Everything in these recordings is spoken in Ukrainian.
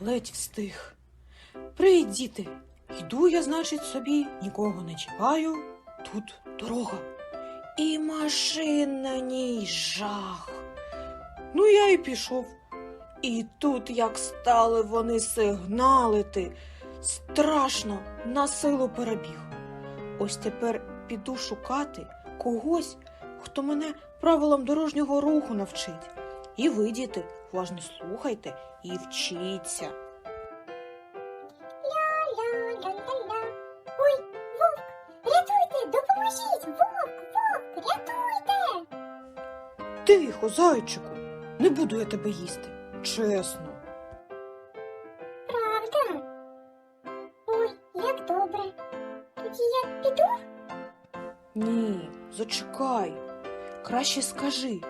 ледь встиг. Привіт. Йду я, значить, собі, нікого не чіпаю. Тут дорога. І машин на ній жах. Ну, я і пішов. І тут як стали вони сигналити. Страшно, на силу перебіг. Ось тепер піду шукати когось, хто мене правилам дорожнього руху навчить. І ви, діти, уважно слухайте і вчіться. Ля-ля-ля-ля. Ой, вовк, рятуйте, допоможіть! Вовк, вовк, рятуйте! Тихо, зайчику, не буду я тебе їсти. Чесно. Правда? Ой, як добре. Тоді я піду? Ні, зачекай. Краще скажи,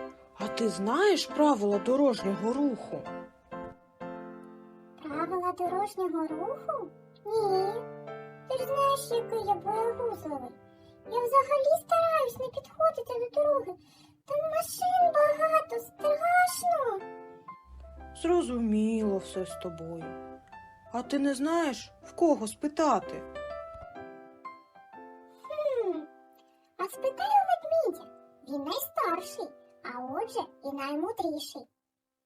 а ти знаєш правила дорожнього руху? Правила дорожнього руху? Ні. Ти ж знаєш, який я боягузливий. Я взагалі стараюсь не підходити до дороги. Там машин багато, страшно. Зрозуміло все з тобою. А ти не знаєш, в кого спитати? Отже і наймудріший.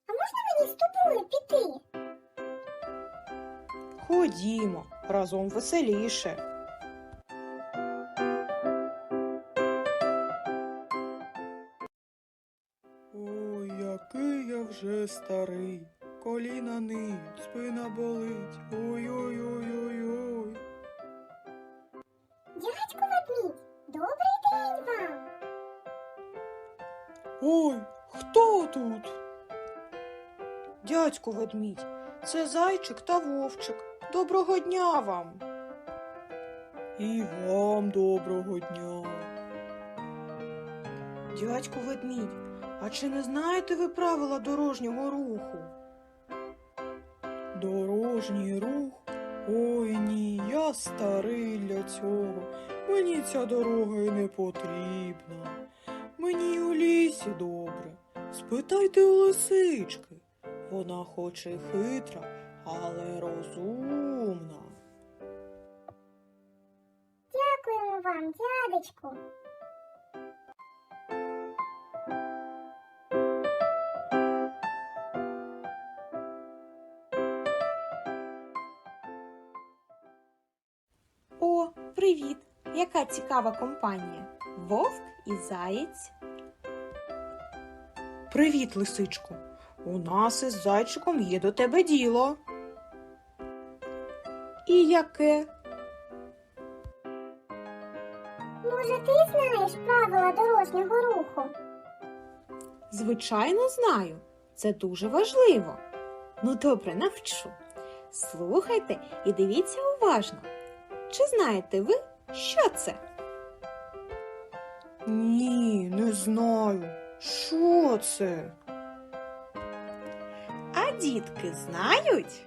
А можна мені з тобою піти? Ходімо, разом веселіше. Ой, який я вже старий. Коліна ниють, спина болить. Ой-ой-ой-ой-ой. Ой, хто тут? Дядьку ведмідь, це зайчик та вовчик. Доброго дня вам. І вам доброго дня. Дядьку ведмідь, а чи не знаєте ви правила дорожнього руху? Дорожній рух? Ой ні, я старий для цього. Мені ця дорога й не потрібна. Мені й у лісі добре. Спитайте у лисички. Вона хоч і хитра, але розумна. Дякуємо вам, дядечку. О, привіт! Яка цікава компанія? Вовк і заєць. Привіт, лисичко. У нас із зайчиком є до тебе діло. І яке? Може, ти знаєш правила дорожнього руху? Звичайно, знаю. Це дуже важливо. Ну, добре, навчу. Слухайте і дивіться уважно. Чи знаєте ви, що це? Ні, не знаю. Що це? А дітки знають?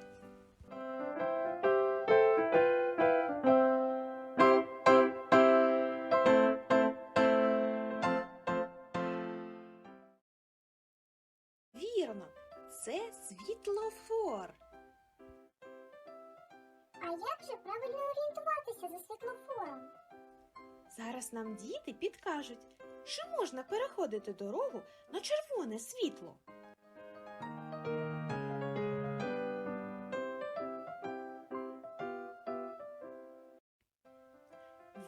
Вірно, це світлофор. А як же правильно орієнтуватися за світлофором? Зараз нам діти підкажуть, чи можна переходити дорогу на червоне світло.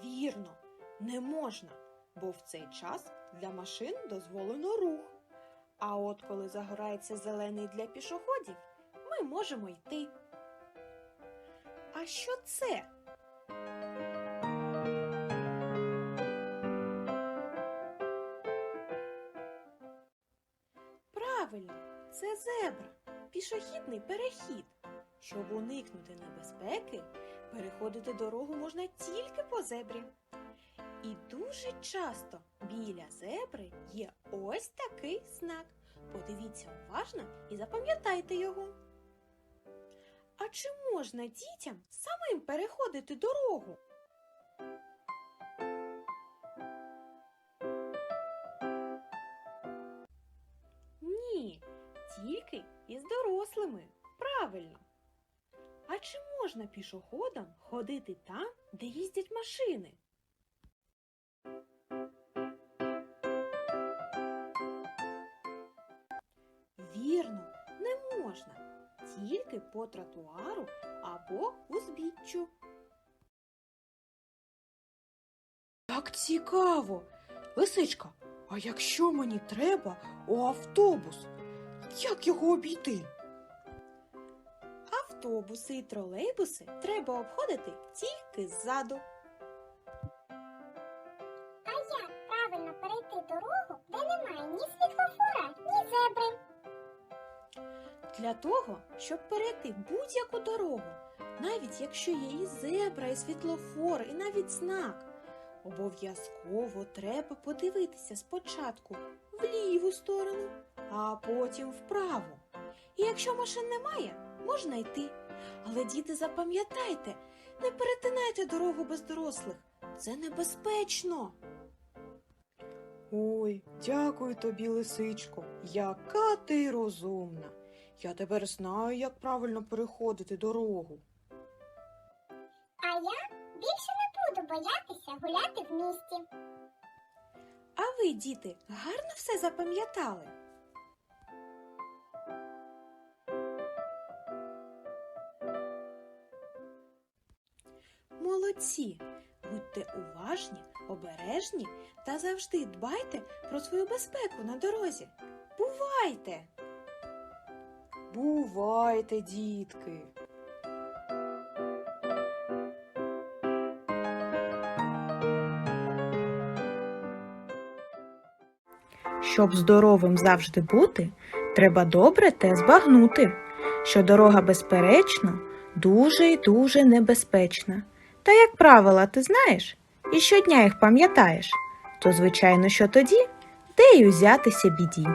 Вірно, не можна, бо в цей час для машин дозволено рух. А от коли загорається зелений для пішоходів, ми можемо йти. А що це? Зебра, пішохідний перехід. Щоб уникнути небезпеки, переходити дорогу можна тільки по зебрі. І дуже часто біля зебри є ось такий знак. Подивіться уважно і запам'ятайте його. А чи можна дітям самим переходити дорогу? Дорослими. Правильно. А чи можна пішоходам ходити там, де їздять машини? Вірно, не можна. Тільки по тротуару або узбіччю. Як цікаво. Лисичка, а якщо мені треба у автобус, як його обійти? Автобуси і тролейбуси треба обходити тільки ззаду. А як правильно перейти дорогу, де немає ні світлофора, ні зебри? Для того, щоб перейти будь-яку дорогу, навіть якщо є і зебра, і світлофор, і навіть знак, обов'язково треба подивитися спочатку в ліву сторону, а потім вправо. І якщо машин немає, можна йти. Але діти, запам'ятайте, не перетинайте дорогу без дорослих. Це небезпечно. Ой, дякую тобі, лисичко, яка ти розумна. Я тепер знаю, як правильно переходити дорогу. А я більше не буду боятися гуляти в місті. А ви, діти, гарно все запам'ятали? Молодці! Будьте уважні, обережні та завжди дбайте про свою безпеку на дорозі. Бувайте! Бувайте, дітки. Щоб здоровим завжди бути, треба добре те збагнути, що дорога безперечно дуже й дуже небезпечна. Та як правила ти знаєш і щодня їх пам'ятаєш, то звичайно, що тоді де й узятися біді.